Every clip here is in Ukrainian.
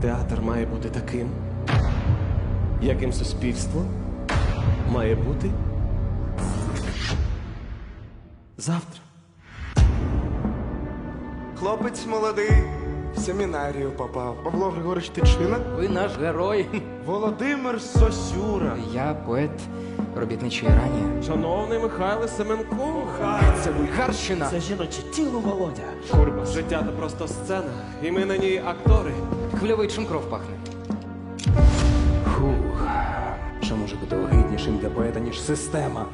Театр має бути таким, яким суспільство має бути завтра. Хлопець молодий, в семінарію попав. Павло Григорович Тичина. Ви наш герой. Володимир Сосюра. Я поет робітничої рані. Шановний Михайло Семенко, Це бульгарщина. Це жіноче тіло Володя. Курба, життя то просто сцена, і ми на ній актори. Хвильовий чим кров пахне. Фух, що може бути огиднішим для поета, ніж система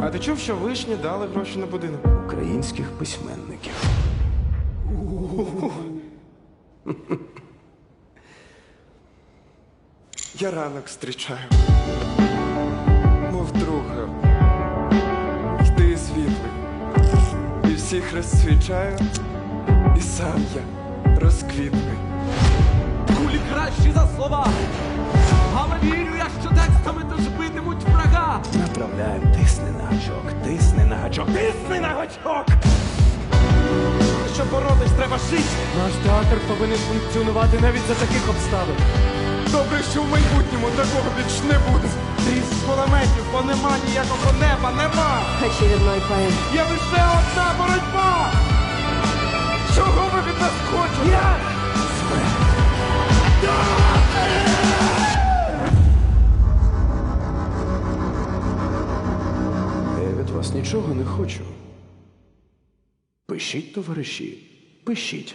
А ти чув, що вишні дали гроші на будинок? українських письменників? Я ранок зустрічаю. Всіх розсвічаю. І сам я розквітлий. Кулі кращі за слова. Але вірю я, що текстами теж битимуть врага. Направляємо, тисни на гачок, тисни на гачок, тисни на гачок! Щоб боротись, треба жити. Наш театр повинен функціонувати навіть за таких обставин. Добре, що в майбутньому такого більш не буде. Тріск кулеметів, бо нема ніякого неба, нема! Очередной поэт. Є лише одна боротьба! Чого ви від нас хочете? Я! Я від вас нічого не хочу. Пишіть, товариші, пишіть.